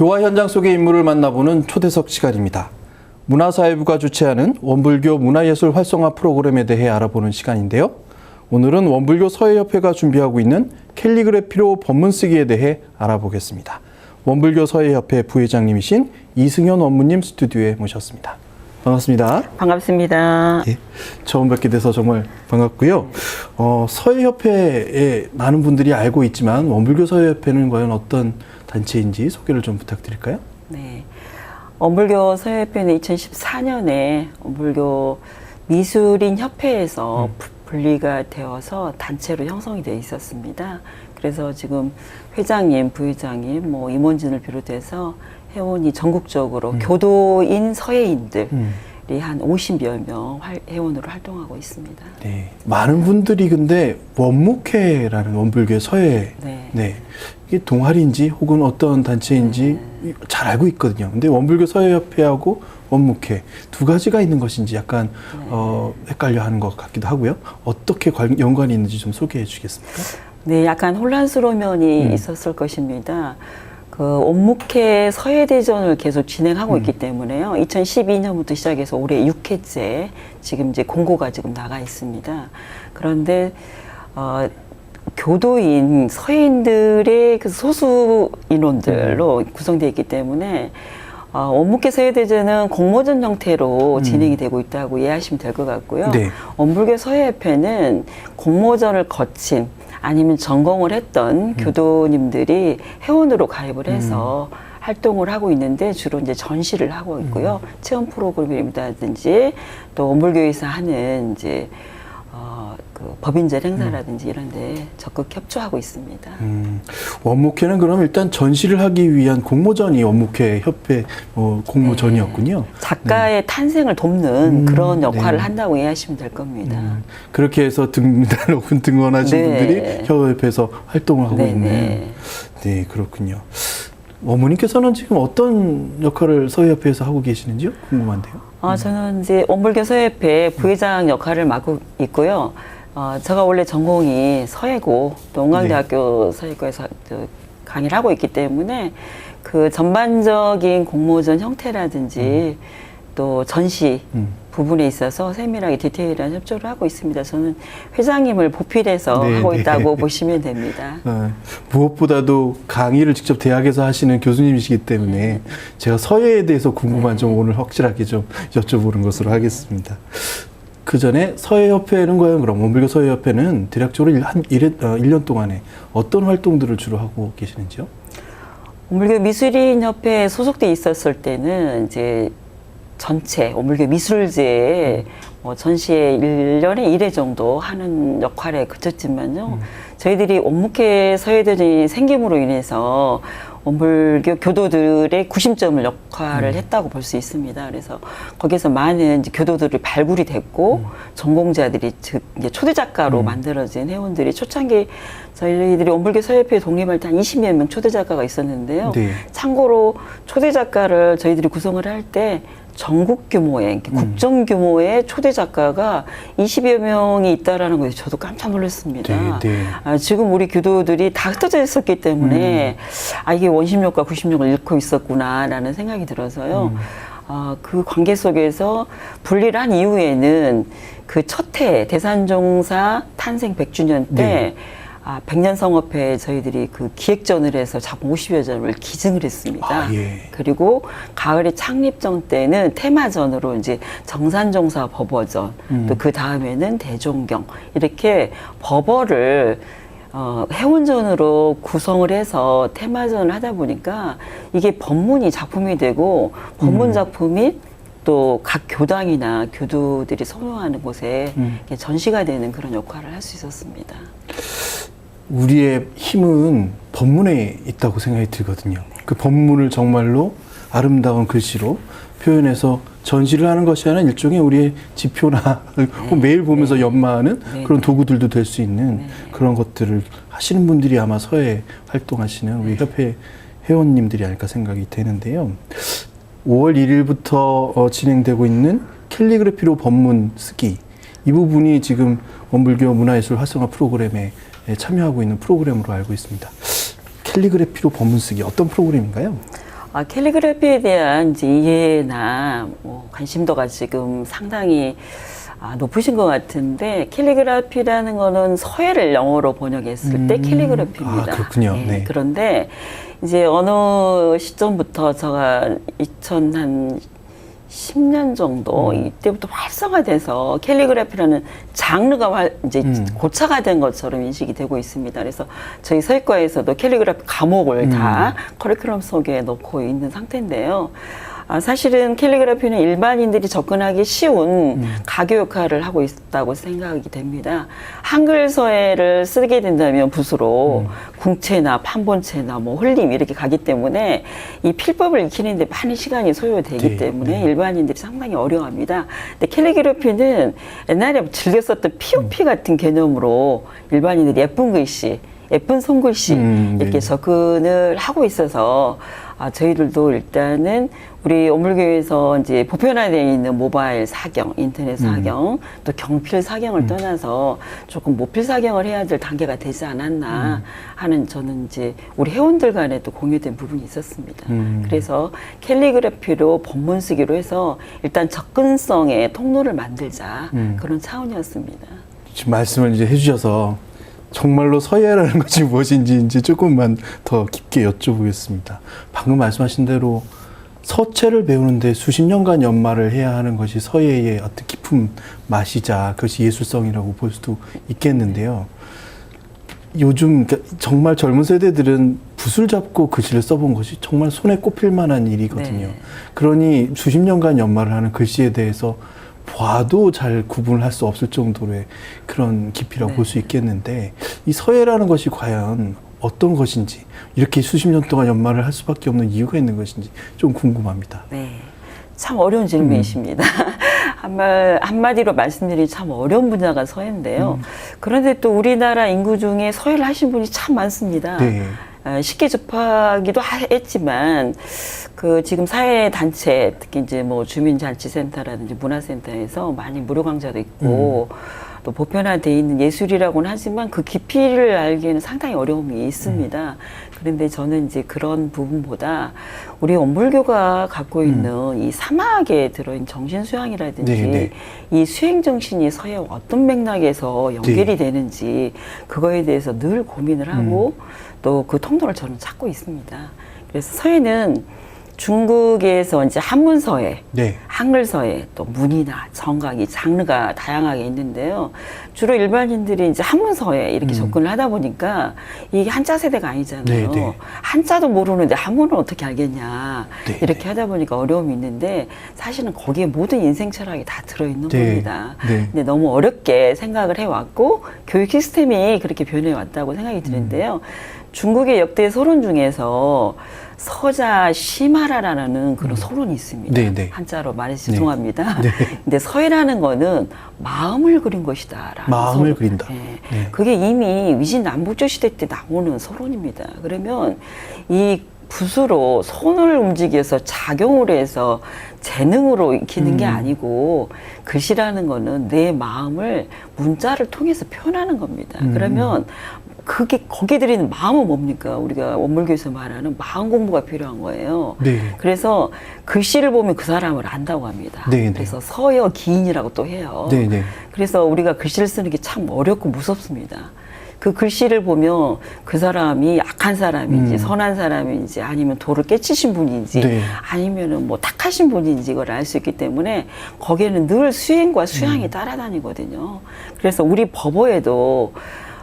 교화 현장 속의 인물을 만나보는 초대석 시간입니다. 문화사회부가 주최하는 원불교 문화예술 활성화 프로그램에 대해 알아보는 시간인데요. 오늘은 원불교 서예협회가 준비하고 있는 캘리그래피로 법문 쓰기에 대해 알아보겠습니다. 원불교 서예협회 부회장님이신 이승현 원무님 스튜디오에 모셨습니다. 반갑습니다. 반갑습니다. 예, 처음 뵙게 돼서 정말 반갑고요. 어, 서예협회에 많은 분들이 알고 있지만 원불교 서예협회는 과연 어떤 단체인지 소개를 좀 부탁드릴까요? 네. 원불교 서예협회는 2014년에 원불교 미술인 협회에서 음. 부- 분리가 되어서 단체로 형성이 되어 있었습니다. 그래서 지금 회장님, 부회장님, 뭐 임원진을 비롯해서 회원이 전국적으로 교도인 서예인들이 음. 한 50여 명 활- 회원으로 활동하고 있습니다. 네, 많은 분들이 근데 원목회라는 원불교의 서예, 네. 네, 이게 동아리인지 혹은 어떤 단체인지 네. 잘 알고 있거든요. 근데 원불교 서예협회하고 원목회 두 가지가 있는 것인지 약간 네. 어, 헷갈려 하는 것 같기도 하고요. 어떻게 관- 연관이 있는지 좀 소개해 주시겠습니까? 네, 약간 혼란스러운 면이 음. 있었을 것입니다. 그 온묵회 서해대전을 계속 진행하고 음. 있기 때문에요. 2012년부터 시작해서 올해 6회째 지금 이제 공고가 지금 나가 있습니다. 그런데 어, 교도인 서해인들의 그 소수 인원들로 구성되어 있기 때문에 어, 원묵회 서해대전은 공모전 형태로 음. 진행이 되고 있다고 이해하시면 될 것 같고요. 네. 원불교 서예협회는 공모전을 거친 아니면 전공을 했던 교도님들이 회원으로 가입을 해서 활동을 하고 있는데 주로 이제 전시를 하고 있고요. 체험 프로그램이라든지 또 원불교에서 하는 이제 어, 그 법인제 행사라든지 이런 데 적극 협조하고 있습니다. 음, 원목회는 그럼 일단 전시를 하기 위한 공모전이 원목회 협회 어, 공모전이었군요. 작가의 탄생을 돕는 음, 그런 역할을 네. 한다고 이해하시면 될 겁니다. 음, 그렇게 해서 등단 혹은 등원하신 네. 분들이 협회에서 활동을 하고 네, 있는. 네. 네, 그렇군요. 어머님께서는 지금 어떤 역할을 서예협회에서 하고 계시는지요? 궁금한데요. 어, 저는 이제 원불교 서예협회 부회장 역할을 맡고 있고요. 어, 제가 원래 전공이 서예고, 또 옹강대학교 서예과에서 저 강의를 하고 있기 때문에 그 전반적인 공모전 형태라든지 또 전시 음. 부분에 있어서 세밀하게 디테일한 협조를 하고 있습니다. 저는 회장님을 보필해서 네, 하고 네. 있다고 보시면 됩니다. 어, 무엇보다도 강의를 직접 대학에서 하시는 교수님이시기 때문에 제가 서예에 대해서 궁금한 점 오늘 확실하게 좀 여쭤보는 것으로 하겠습니다. 그 전에 서예협회는 과연 그럼 원불교 서예협회는 대략적으로 일- 한 1년, 어, 1년 동안에 어떤 활동들을 주로 하고 계시는지요? 오물교 미술인 협회에 소속돼 있었을 때는 이제 전체 오물교 미술제에 뭐 전시회 일년에 1회 정도 하는 역할에 그쳤지만요. 저희들이 온묵회 서예대전이 생김으로 인해서 원불교 교도들의 구심점을 역할을 했다고 볼 수 있습니다. 그래서 거기서 많은 교도들이 발굴이 됐고 전공자들이 즉 이제 초대 작가로 만들어진 회원들이 초창기 저희들이 원불교 서예협회 독립할 때 한 20여 명 초대 작가가 있었는데요. 네. 참고로 초대 작가를 저희들이 구성을 할때 전국 규모의 이렇게 국정 규모의 초대 작가가 20여 명이 있다라는 것에 저도 깜짝 놀랐습니다. 네, 네. 아, 지금 우리 교도들이 다 흩어져 있었기 때문에 아 이게 원심력과 구심력을 잃고 있었구나라는 생각이 들어서요. 아, 그 관계 속에서 분리를 한 이후에는 그 첫 해 대산종사 탄생 100주년 때 네. 아, 백년성업회에 저희들이 그 기획전을 해서 작품 50여 점을 기증을 했습니다. 아, 예. 그리고 가을에 창립전 때는 테마전으로 이제 정산종사 법어전, 음. 또그 다음에는 대종경 이렇게 법어를 어, 해운전으로 구성을 해서 테마전을 하다 보니까 이게 법문이 작품이 되고 법문 음. 작품이 또각 교당이나 교도들이 선호하는 곳에 음. 전시가 되는 그런 역할을 할 수 있었습니다. 우리의 힘은 법문에 있다고 생각이 들거든요. 그 법문을 정말로 아름다운 글씨로 표현해서 전시를 하는 것이 아니라 일종의 우리의 지표나 혹은 매일 보면서 연마하는 네. 그런 도구들도 될 수 있는 네. 그런 것들을 하시는 분들이 아마 서해 활동하시는 우리 협회 회원님들이 아닐까 생각이 되는데요. 5월 1일부터 어, 진행되고 있는 캘리그래피로 법문 쓰기 이 부분이 지금 원불교 문화예술 활성화 프로그램에 예, 참여하고 있는 프로그램으로 알고 있습니다. 캘리그래피로 법문 쓰기 어떤 프로그램인가요? 아, 캘리그래피에 대한 이제 이해나 뭐 관심도가 지금 상당히 아, 높으신 것 같은데 캘리그라피라는 거는 서예를 영어로 번역했을 때 음. 캘리그래피입니다. 아, 그렇군요. 예, 네. 그런데 이제 어느 시점부터 제가 2000한 10년 정도 음. 이때부터 활성화돼서 캘리그래피라는 장르가 활- 이제 음. 고차가 된 것처럼 인식이 되고 있습니다. 그래서 저희 서예과에서도 캘리그래피 과목을 음. 다 커리큘럼 속에 넣고 있는 상태인데요. 아, 사실은 캘리그래피는 일반인들이 접근하기 쉬운 음. 가교 역할을 하고 있다고 생각이 됩니다. 한글 서예를 쓰게 된다면 붓으로 음. 궁체나 판본체나 뭐 홀림 이렇게 가기 때문에 이 필법을 익히는데 많은 시간이 소요되기 네, 때문에 네. 일반인들이 상당히 어려워합니다. 근데 캘리그래피는 옛날에 즐겨 썼던 POP 같은 개념으로 일반인들이 예쁜 글씨, 예쁜 손글씨 음, 네. 이렇게 접근을 하고 있어서 아, 저희들도 일단은 우리 오물교에서 이제 보편화되어 있는 모바일 사경, 인터넷 사경, 또 경필 사경을 떠나서 조금 모필 사경을 해야 될 단계가 되지 않았나 하는 저는 이제 우리 회원들 간에 또 공유된 부분이 있었습니다. 음. 그래서 캘리그래피로 본문 쓰기로 해서 일단 접근성의 통로를 만들자 음. 그런 차원이었습니다. 지금 말씀을 이제 해주셔서 정말로 서예라는 것이 무엇인지 이제 조금만 더 깊게 여쭤보겠습니다. 방금 말씀하신 대로 서체를 배우는데 수십 년간 연마를 해야 하는 것이 서예의 어떤 깊은 맛이자 그것이 예술성이라고 볼 수도 있겠는데요. 요즘 그러니까 정말 젊은 세대들은 붓을 잡고 글씨를 써본 것이 정말 손에 꼽힐 만한 일이거든요. 네. 그러니 수십 년간 연마를 하는 글씨에 대해서 봐도 잘 구분할 수 없을 정도의 그런 깊이라고 네. 볼수 있겠는데 이 서예라는 것이 과연 어떤 것인지 이렇게 수십 년 동안 연마를 할 수밖에 없는 이유가 있는 것인지 좀 궁금합니다. 네. 참 어려운 질문이십니다. 한말 한마디로 말씀드리면 참 어려운 분야가 서예인데요. 그런데 또 우리나라 인구 중에 서예를 하신 분이 참 많습니다. 네. 어, 쉽게 접하기도 하- 했지만 그 지금 사회 단체 특히 이제 뭐 주민잔치센터라든지 문화센터에서 많이 무료 강좌도 있고 또 보편화돼 있는 예술이라고는 하지만 그 깊이를 알기에는 상당히 어려움이 있습니다. 그런데 저는 이제 그런 부분보다 우리 원불교가 갖고 있는 이 사막에 들어있는 정신 수양이라든지 네, 네. 이 수행 정신이 서예와 어떤 맥락에서 연결이 네. 되는지 그거에 대해서 늘 고민을 하고 음. 또그 통로를 저는 찾고 있습니다. 그래서 서예는 중국에서 이제 한문서예, 네. 한글서예, 또 문이나 정각이 장르가 다양하게 있는데요. 주로 일반인들이 이제 한문서예 이렇게 음. 접근을 하다 보니까 이게 한자 세대가 아니잖아요. 네, 네. 한자도 모르는데 한문을 어떻게 알겠냐. 네, 이렇게 네. 하다 보니까 어려움이 있는데 사실은 거기에 모든 인생 철학이 다 들어있는 네, 겁니다. 네. 근데 너무 어렵게 생각을 해왔고 교육 시스템이 그렇게 변해왔다고 생각이 드는데요. 중국의 역대 소론 중에서 서자 시마라라는 그런 소론이 있습니다. 네, 네. 한자로 말해서 네. 죄송합니다. 네. 근데 서예라는 거는 마음을 그린 것이다라는 마음을 소론. 그린다. 네. 네. 그게 이미 위진 남북조 시대 때 나오는 서론입니다. 그러면 이 붓으로 손을 움직여서 작용을 해서 재능으로 익히는 게 음. 아니고 글씨라는 거는 내 마음을 문자를 통해서 표현하는 겁니다. 음. 그러면 그게 거기에 들이는 마음은 뭡니까? 우리가 원물교에서 말하는 마음 공부가 필요한 거예요. 네. 그래서 글씨를 보면 그 사람을 안다고 합니다. 네, 네. 그래서 서여 기인이라고 또 해요. 네, 네. 그래서 우리가 글씨를 쓰는 게 참 어렵고 무섭습니다. 그 글씨를 보면 그 사람이 악한 사람인지 음. 선한 사람인지 아니면 도를 깨치신 분인지 네. 아니면은 뭐 탁하신 분인지 이걸 알 수 있기 때문에 거기에는 늘 수행과 수양이 음. 따라다니거든요. 그래서 우리 법어에도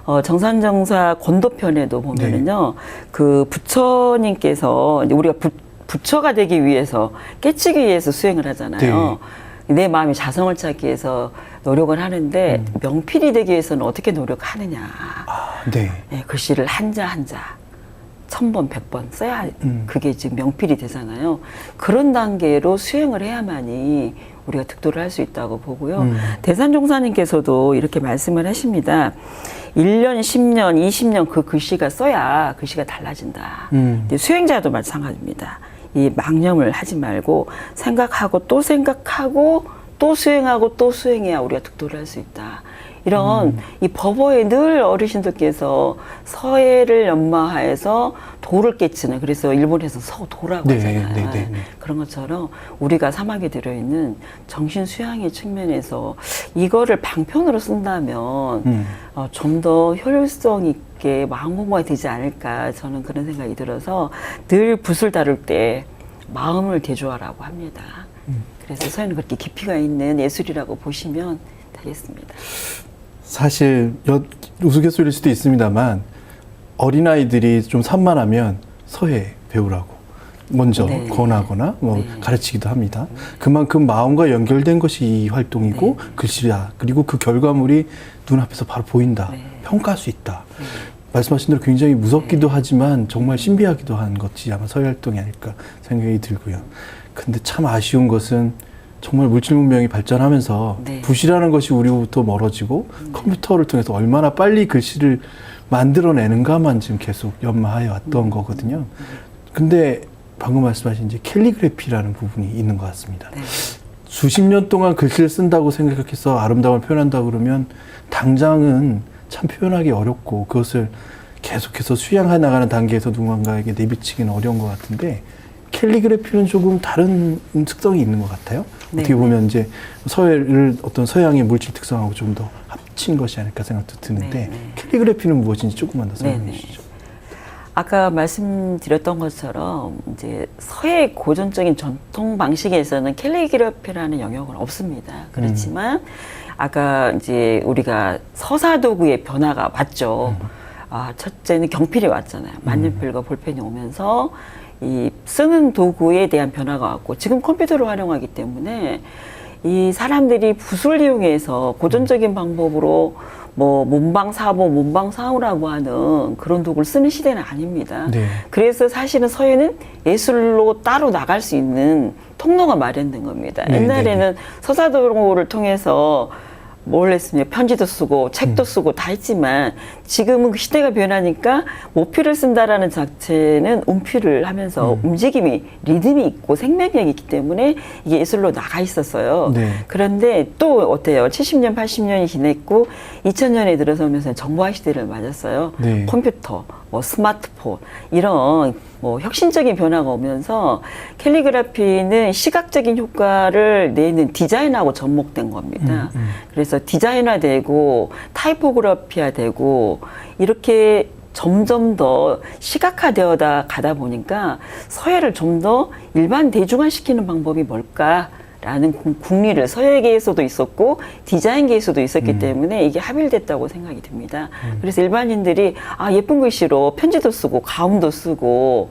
어, 정산정사 권도편에도 보면은요, 네. 그 부처님께서 우리가 부, 부처가 되기 위해서 깨치기 위해서 수행을 하잖아요. 네. 내 마음의 자성을 찾기 위해서 노력을 하는데 음. 명필이 되기 위해서는 어떻게 노력하느냐. 아, 네. 예, 글씨를 한자 한자 천 번, 백 번 써야 음. 그게 지금 명필이 되잖아요. 그런 단계로 수행을 해야만이 우리가 득도를 할 수 있다고 보고요. 음. 대산 종사님께서도 이렇게 말씀을 하십니다. 1년, 10년, 20년 그 글씨가 써야 글씨가 달라진다. 음. 수행자도 마찬가지입니다. 이 망념을 하지 말고 생각하고 또 생각하고 또 수행하고 또 수행해야 우리가 득도를 할 수 있다. 이런 이 법어에 늘 어르신들께서 서예를 연마하여서 돌을 깨치는 그래서 일본에서 서도라고 네, 하잖아요. 네, 네, 네. 그런 것처럼 우리가 사막에 들어 있는 정신 수양의 측면에서 이거를 방편으로 쓴다면 음. 어, 좀 더 효율성 있게 마음 공부가 되지 않을까 저는 그런 생각이 들어서 늘 붓을 다룰 때 마음을 대조하라고 합니다. 음. 그래서 서예는 그렇게 깊이가 있는 예술이라고 보시면 되겠습니다. 사실 여- 우스갯소리일 수도 있습니다만 어린아이들이 좀 산만하면 서예 배우라고 먼저 네. 권하거나 뭐 네. 가르치기도 합니다. 그만큼 마음과 연결된 것이 이 활동이고 글씨야. 그리고 그 결과물이 눈앞에서 바로 보인다. 네. 평가할 수 있다. 말씀하신 대로 굉장히 무섭기도 하지만 정말 신비하기도 한 것이 아마 서예 활동이 아닐까 생각이 들고요. 근데 참 아쉬운 것은 정말 물질 문명이 발전하면서 네. 붓이라는 것이 우리로부터 멀어지고 컴퓨터를 통해서 얼마나 빨리 글씨를 만들어내는가만 지금 계속 연마하여 왔던 거거든요. 근데 방금 말씀하신 이제 캘리그래피라는 부분이 있는 것 같습니다. 네. 수십 년 동안 글씨를 쓴다고 생각해서 아름다움을 표현한다 그러면 당장은 참 표현하기 어렵고 그것을 계속해서 수양해 나가는 단계에서 누군가에게 내비치기는 어려운 것 같은데 캘리그래피는 조금 다른 특성이 있는 것 같아요. 네. 어떻게 보면 이제 서예를 어떤 서양의 물질 특성하고 좀 더 합친 것이 아닐까 생각도 드는데 네, 네. 캘리그래피는 무엇인지 조금만 더 네, 설명해 네. 주시죠. 아까 말씀드렸던 것처럼 이제 서의 고전적인 전통 방식에서는 캘리그래피라는 영역은 없습니다. 그렇지만 아까 이제 우리가 서사 도구의 변화가 왔죠. 아, 첫째는 경필이 왔잖아요. 만년필과 볼펜이 오면서 이 쓰는 도구에 대한 변화가 왔고 지금 컴퓨터를 활용하기 때문에 이 사람들이 붓을 이용해서 고전적인 방법으로 뭐 문방 사보, 문방 사우라고 하는 그런 도구를 쓰는 시대는 아닙니다. 네. 그래서 사실은 서예는 예술로 따로 나갈 수 있는 통로가 마련된 겁니다. 네, 옛날에는 서사도를 통해서 뭘 했습니까? 편지도 쓰고 책도 쓰고 다 했지만 지금은 그 시대가 변하니까 모필을 쓴다라는 자체는 움필을 하면서 움직임이 리듬이 있고 생명력이 있기 때문에 이게 예술로 나가 있었어요. 네. 그런데 또 어때요? 70년, 80년이 지났고 2000년에 들어서면서 정보화 시대를 맞았어요. 네. 컴퓨터, 뭐 스마트폰 이런 뭐 혁신적인 변화가 오면서 캘리그라피는 시각적인 효과를 내는 디자인하고 접목된 겁니다. 음, 음. 그래서 디자인화되고 타이포그라피화되고 이렇게 점점 더 시각화되어다 가다 보니까 서예를 좀 더 일반 대중화시키는 방법이 뭘까 라는 국- 국리를 서예계에서도 있었고 디자인계에서도 있었기 음. 때문에 이게 합일됐다고 생각이 듭니다. 그래서 일반인들이 아 예쁜 글씨로 편지도 쓰고 가운도 쓰고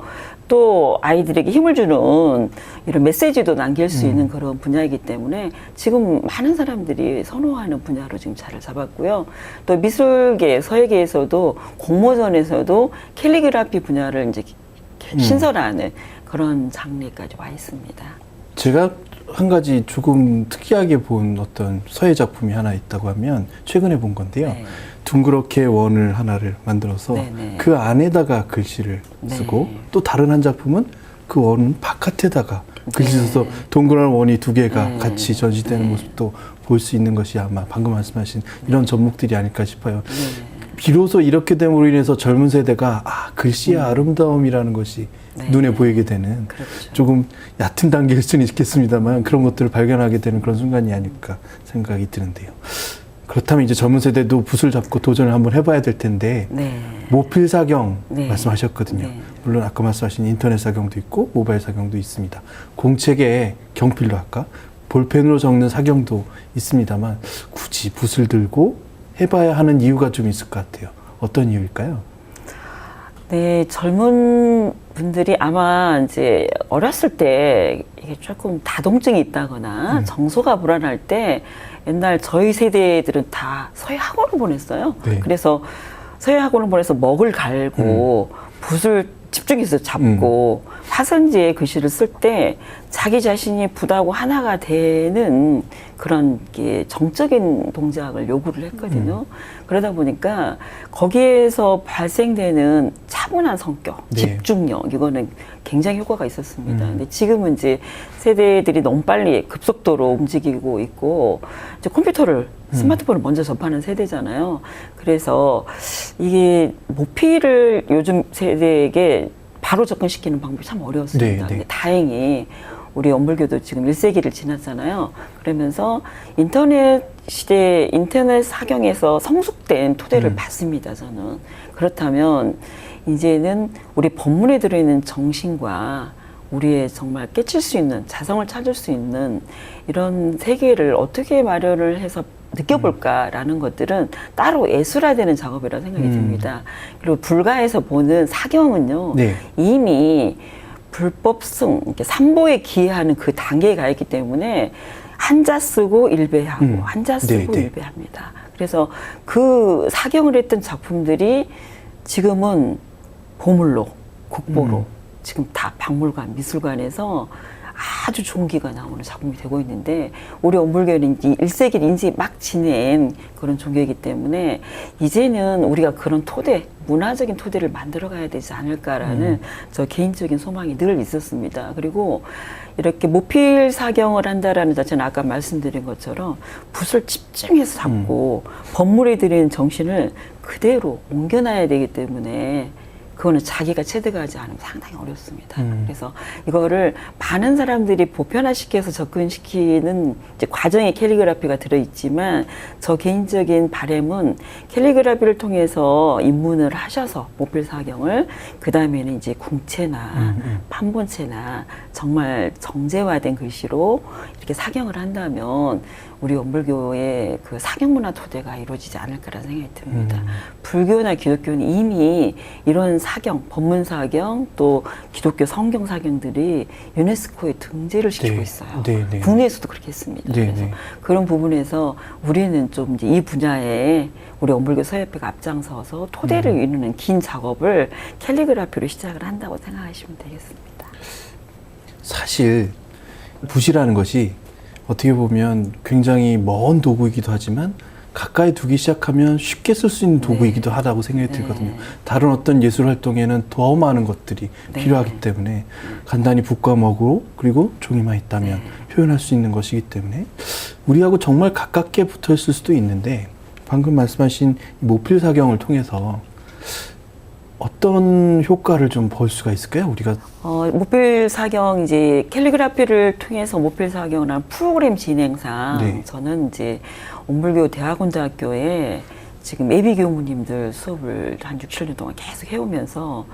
또 아이들에게 힘을 주는 이런 메시지도 남길 수 있는 그런 분야이기 때문에 지금 많은 사람들이 선호하는 분야로 지금 자리를 잡았고요. 또 미술계, 서예계에서도 공모전에서도 캘리그라피 분야를 이제 신설하는 그런 장르까지 와 있습니다. 제가 한 가지 조금 특이하게 본 어떤 서예 작품이 하나 있다고 하면 최근에 본 건데요. 네. 둥그렇게 원을 하나를 만들어서 네, 네. 그 안에다가 글씨를 네. 쓰고 또 다른 한 작품은 그원 바깥에다가 글씨 네. 써서 동그란 원이 두 개가 네. 같이 전시되는 네. 모습도 볼 수 있는 것이 아마 방금 말씀하신 이런 접목들이 아닐까 싶어요. 네. 비로소 이렇게 됨으로 인해서 젊은 세대가 아 글씨의 아름다움이라는 것이 네. 눈에 보이게 되는 그렇죠. 조금 얕은 단계일 수는 있겠습니다만 그런 것들을 발견하게 되는 그런 순간이 아닐까 생각이 드는데요. 그렇다면 이제 젊은 세대도 붓을 잡고 도전을 한번 해봐야 될 텐데 네. 모필 사경 네. 말씀하셨거든요. 네. 물론 아까 말씀하신 인터넷 사경도 있고 모바일 사경도 있습니다. 공책에 경필로 할까 볼펜으로 적는 사경도 있습니다만 굳이 붓을 들고 해봐야 하는 이유가 좀 있을 것 같아요. 어떤 이유일까요? 네, 젊은 분들이 아마 이제 어렸을 때 이게 조금 다동증이 있다거나 정서가 불안할 때 옛날 저희 세대들은 다 서예 학원을 보냈어요. 네. 그래서 서예 학원을 보내서 먹을 갈고 붓을 집중해서 잡고 화선지에 글씨를 쓸 때 자기 자신이 붓하고 하나가 되는 그런 게 정적인 동작을 요구를 했거든요. 그러다 보니까 거기에서 발생되는 차분한 성격, 네. 집중력 이거는 굉장히 효과가 있었습니다. 근데 지금은 이제 세대들이 너무 빨리 급속도로 움직이고 있고 이제 컴퓨터를 스마트폰을 먼저 접하는 세대잖아요. 그래서 이게 모피를 요즘 세대에게 바로 접근시키는 방법이 참 어려웠습니다. 네, 네. 근데 다행히 우리 원불교도 지금 1세기를 지났잖아요. 그러면서 인터넷 시대 인터넷 사경에서 성숙된 토대를 음. 받습니다. 저는 그렇다면 이제는 우리 법문에 들어있는 정신과 우리의 정말 깨칠 수 있는 자성을 찾을 수 있는 이런 세계를 어떻게 마련을 해서 느껴볼까라는 것들은 따로 예술화되는 작업이라 고 생각이 음. 듭니다. 그리고 불가에서 보는 사경은요 네. 이미 불법성 삼보에 기하는 그 단계에 가 있기 때문에 한자 쓰고 일배하고 음. 한자 쓰고 네, 네. 일배합니다. 그래서 그 사경을 했던 작품들이 지금은 보물로 국보로 음. 지금 다 박물관 미술관에서 아주 종기가 나오는 작품이 되고 있는데 우리 원불교는 이제 1세기 인지 막 지낸 그런 종교이기 때문에 이제는 우리가 그런 토대 문화적인 토대를 만들어 가야 되지 않을까라는 저 개인적인 소망이 늘 있었습니다. 그리고 이렇게 모필 사경을 한다라는 자체는 아까 말씀드린 것처럼 붓을 집중해서 잡고 법물에 들이는 정신을 그대로 옮겨놔야 되기 때문에 그거는 자기가 체득하지 않으면 상당히 어렵습니다. 음. 그래서 이거를 많은 사람들이 보편화시켜서 접근시키는 이제 과정에 캘리그라피가 들어있지만 저 개인적인 바램은 캘리그라피를 통해서 입문을 하셔서 모필 사경을 그 다음에는 이제 궁체나 음, 음. 판본체나 정말 정제화된 글씨로 이렇게 사경을 한다면 우리 원불교의 그 사경 문화 토대가 이루어지지 않을까라는 생각이 듭니다. 음. 불교나 기독교는 이미 이런 사경, 법문 사경, 또 기독교 성경 사경들이 유네스코에 등재를 시키고 네. 있어요. 네, 네. 국내에서도 그렇게 했습니다. 네, 그래서 네. 그런 부분에서 우리는 좀 이제 이 분야에 우리 원불교 서협회가 앞장서서 토대를 음. 이루는 긴 작업을 캘리그라피로 시작을 한다고 생각하시면 되겠습니다. 사실 붓이라는 것이 어떻게 보면 굉장히 먼 도구이기도 하지만 가까이 두기 시작하면 쉽게 쓸 수 있는 도구이기도 하다고 생각이 네. 들거든요. 다른 어떤 예술 활동에는 더 많은 것들이 네. 필요하기 때문에 간단히 붓과 먹으로 그리고 종이만 있다면 네. 표현할 수 있는 것이기 때문에 우리하고 정말 가깝게 붙어 있을 수도 있는데 방금 말씀하신 이 모필 사경을 통해서 어떤 효과를 좀 볼 수가 있을까요? 우리가 어, 모필 사경 이제 캘리그라피를 통해서 모필 한 프로그램 진행상 네. 저는 이제 온불교 대학원대학교에 지금 예비 교무님들 수업을 한 6, 7년 동안 계속 해오면서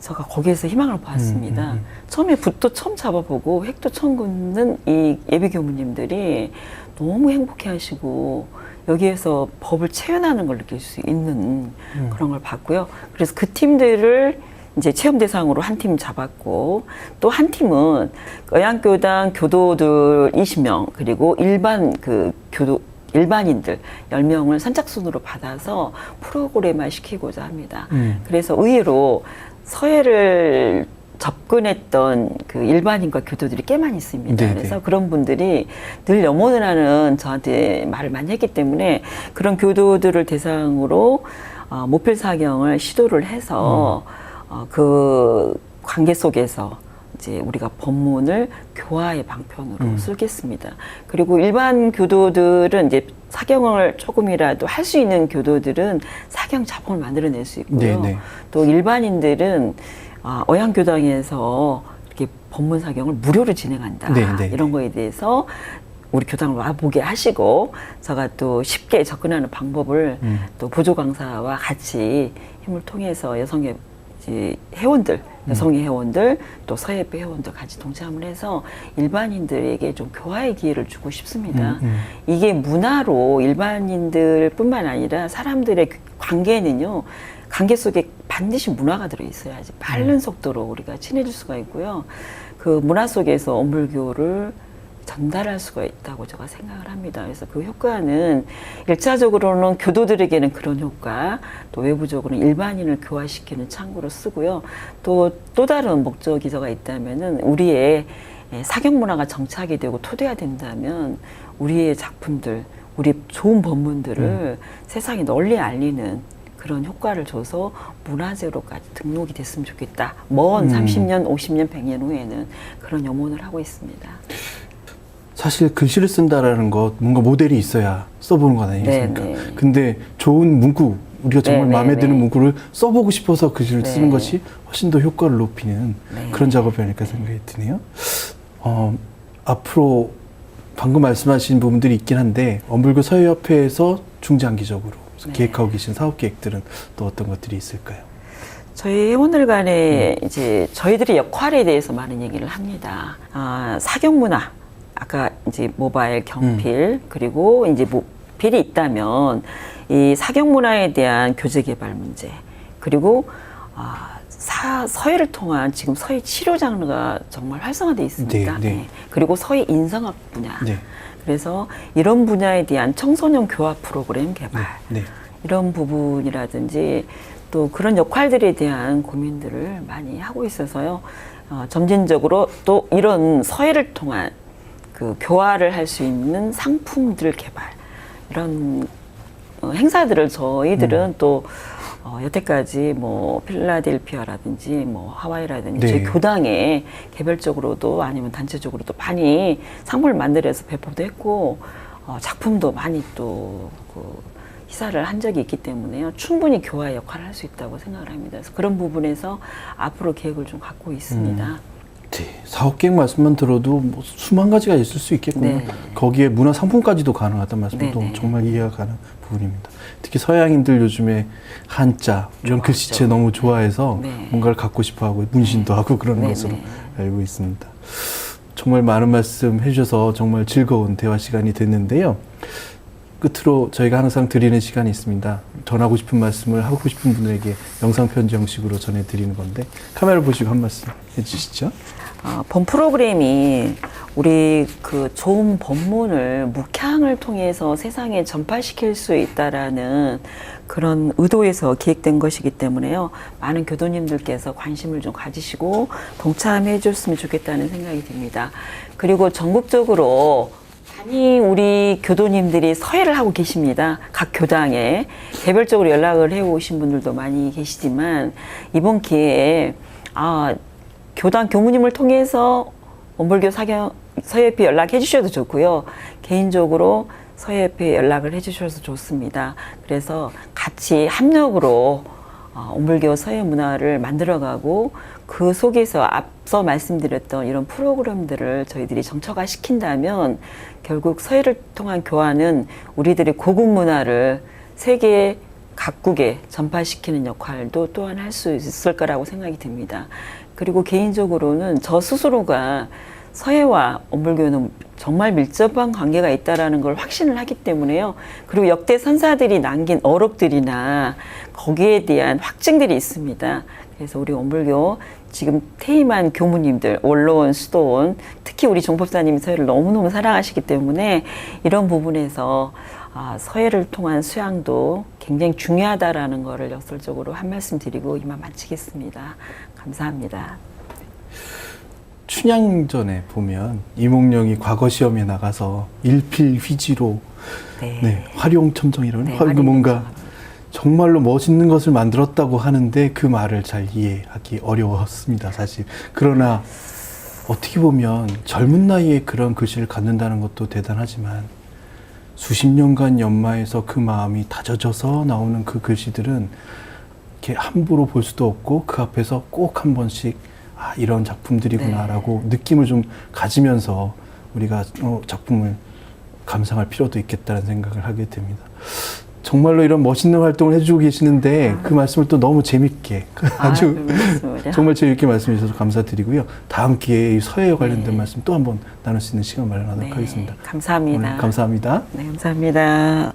제가 거기에서 희망을 보았습니다. 음, 음, 음. 처음에 붓도 처음 잡아보고 획도 처음 긋는 이 예비 교무님들이 너무 행복해 하시고 여기에서 법을 체현하는 걸 느낄 수 있는 음. 그런 걸 봤고요. 그래서 그 팀들을 이제 체험 대상으로 한 팀 잡았고 또 한 팀은 의향교당 교도들 20명 그리고 일반 그 교도 일반인들 10명을 선착순으로 받아서 프로그램화 시키고자 합니다. 음. 그래서 의외로 서해를 접근했던 그 일반인과 교도들이 꽤 많이 있습니다. 네네. 그래서 그런 분들이 늘 염원을 하는 저한테 말을 많이 했기 때문에 그런 교도들을 대상으로 어, 모필 사경을 시도를 해서 어, 그 관계 속에서 이제 우리가 법문을 교화의 방편으로 음. 쓰겠습니다. 그리고 일반 교도들은 이제 사경을 조금이라도 할 수 있는 교도들은 사경 작품을 만들어낼 수 있고요. 네네. 또 일반인들은 아, 어양교당에서 이렇게 법문 사경을 무료로 진행한다. 네, 네. 이런 거에 대해서 우리 교당을 와보게 하시고 제가 또 쉽게 접근하는 방법을 음. 또 보조 강사와 같이 힘을 통해서 여성의 이제 회원들, 음. 여성의 회원들, 또 서예배 회원들 같이 동참을 해서 일반인들에게 좀 교화의 기회를 주고 싶습니다. 음, 음. 이게 문화로 일반인들뿐만 아니라 사람들의 관계는요. 관계 속에 반드시 문화가 들어 있어야지 빠른 속도로 우리가 친해질 수가 있고요. 그 문화 속에서 엄불교를 전달할 수가 있다고 제가 생각을 합니다. 그래서 그 효과는 일차적으로는 교도들에게는 그런 효과, 또 외부적으로는 일반인을 교화시키는 창구로 쓰고요. 또 또 다른 목적이 저가 있다면은 우리의 예, 사경 문화가 정착이 되고 토대화된다면 우리의 작품들, 우리 좋은 법문들을 세상에 널리 알리는 그런 효과를 줘서 문화재로까지 등록이 됐으면 좋겠다. 먼 음. 30년, 50년, 100년 후에는 그런 염원을 하고 있습니다. 사실 글씨를 쓴다라는 것 뭔가 모델이 있어야 써보는 거 아니겠습니까? 네, 네. 근데 좋은 문구 우리가 정말 네, 네, 마음에 드는 네. 문구를 써보고 싶어서 글씨를 네. 쓰는 것이 훨씬 더 효과를 높이는 네. 그런 작업이 아닐까 생각이 드네요. 어, 앞으로 방금 말씀하신 부분들이 있긴 한데 원불교 서해협회에서 중장기적으로 네. 계획하고 계신 사업 계획들은 또 어떤 것들이 있을까요? 저희 회원들 간에 이제 저희들의 역할에 대해서 많은 얘기를 합니다. 아, 사경 문화, 아까 이제 모바일 경필 그리고 이제 모필이 있다면 이 사경 문화에 대한 교재 개발 문제 그리고 아, 사, 서예를 통한 지금 서예 치료 장르가 정말 활성화돼 있습니다. 네, 네. 그리고 서예 인성학 분야. 네. 그래서 이런 분야에 대한 청소년 교화 프로그램 개발. 네. 이런 부분이라든지 또 그런 역할들에 대한 고민들을 많이 하고 있어서요. 어, 점진적으로 또 이런 서예를 통한 그 교화를 할 수 있는 상품들 개발 이런 어, 행사들을 저희들은 또 어, 여태까지 뭐 필라델피아라든지 뭐 하와이라든지 네. 저희 교당에 개별적으로도 아니면 단체적으로도 많이 상품을 만들어서 배포도 했고 어, 작품도 많이 또그 희사를 한 적이 있기 때문에요. 충분히 교화 역할을 할 수 있다고 생각을 합니다. 그래서 그런 부분에서 앞으로 계획을 좀 갖고 있습니다. 네, 사업 계획 말씀만 들어도 뭐 수만 가지가 있을 수 있겠군요. 네. 거기에 문화 상품까지도 가능하다는 말씀도 네, 네. 정말 이해가 가는 부분입니다. 특히 서양인들 요즘에 한자 이런 글씨체 너무 좋아해서 네. 뭔가를 갖고 싶어하고 문신도 하고 그러는 네, 것으로 네. 알고 있습니다. 정말 많은 말씀 해주셔서 정말 즐거운 대화 시간이 됐는데요. 끝으로 저희가 항상 드리는 시간이 있습니다. 전하고 싶은 말씀을 하고 싶은 분에게 영상 편지 형식으로 전해드리는 건데 카메라 보시고 한 말씀 해주시죠. 어, 본 프로그램이 우리 그 좋은 법문을 묵향을 통해서 세상에 전파시킬 수 있다라는 그런 의도에서 기획된 것이기 때문에요. 많은 교도님들께서 관심을 좀 가지시고 동참해 줬으면 좋겠다는 생각이 듭니다. 그리고 전국적으로 많이 우리 교도님들이 서예를 하고 계십니다. 각 교당에 개별적으로 연락을 해 오신 분들도 많이 계시지만 이번 기회에 아 교당 교무님을 통해서 원불교 사경 서예협회 연락해 주셔도 좋고요. 개인적으로 서예협회 연락을 해 주셔서 좋습니다. 그래서 같이 합력으로 어, 원불교 서예 문화를 만들어가고 그 속에서 앞서 말씀드렸던 이런 프로그램들을 저희들이 정처가 시킨다면 결국 서예를 통한 교화는 우리들의 고급 문화를 세계 각국에 전파시키는 역할도 또한 할 수 있을 거라고 생각이 듭니다. 그리고 개인적으로는 저 스스로가 서예와 원불교는 정말 밀접한 관계가 있다라는 걸 확신을 하기 때문에요. 그리고 역대 선사들이 남긴 어록들이나 거기에 대한 확증들이 있습니다. 그래서 우리 원불교 지금 퇴임한 교무님들, 원로원, 수도원, 특히 우리 종법사님이 서예를 너무너무 사랑하시기 때문에 이런 부분에서 아, 서예를 통한 수양도 굉장히 중요하다라는 거를 역설적으로 한 말씀 드리고 이만 마치겠습니다. 감사합니다. 춘향전에 보면 이몽룡이 과거 시험에 나가서 일필휘지로 네. 네, 활용첨정이라는 네, 활용 뭔가. 정말로 멋있는 것을 만들었다고 하는데 그 말을 잘 이해하기 어려웠습니다, 사실. 그러나 어떻게 보면 젊은 나이에 그런 글씨를 갖는다는 것도 대단하지만 수십 년간 연마해서 그 마음이 다져져서 나오는 그 글씨들은 이렇게 함부로 볼 수도 없고 그 앞에서 꼭 한 번씩 아, 이런 작품들이구나라고 느낌을 좀 가지면서 우리가 어, 작품을 감상할 필요도 있겠다는 생각을 하게 됩니다. 정말로 이런 멋있는 활동을 해주고 계시는데 그 말씀을 또 너무 재밌게 아주 별 말씀을요. 정말 재밌게 말씀해 주셔서 감사드리고요. 다음 기회에 이 서예에 관련된 말씀 또 한번 나눌 수 있는 시간 마련하도록 네, 하겠습니다. 감사합니다. 감사합니다. 네, 감사합니다.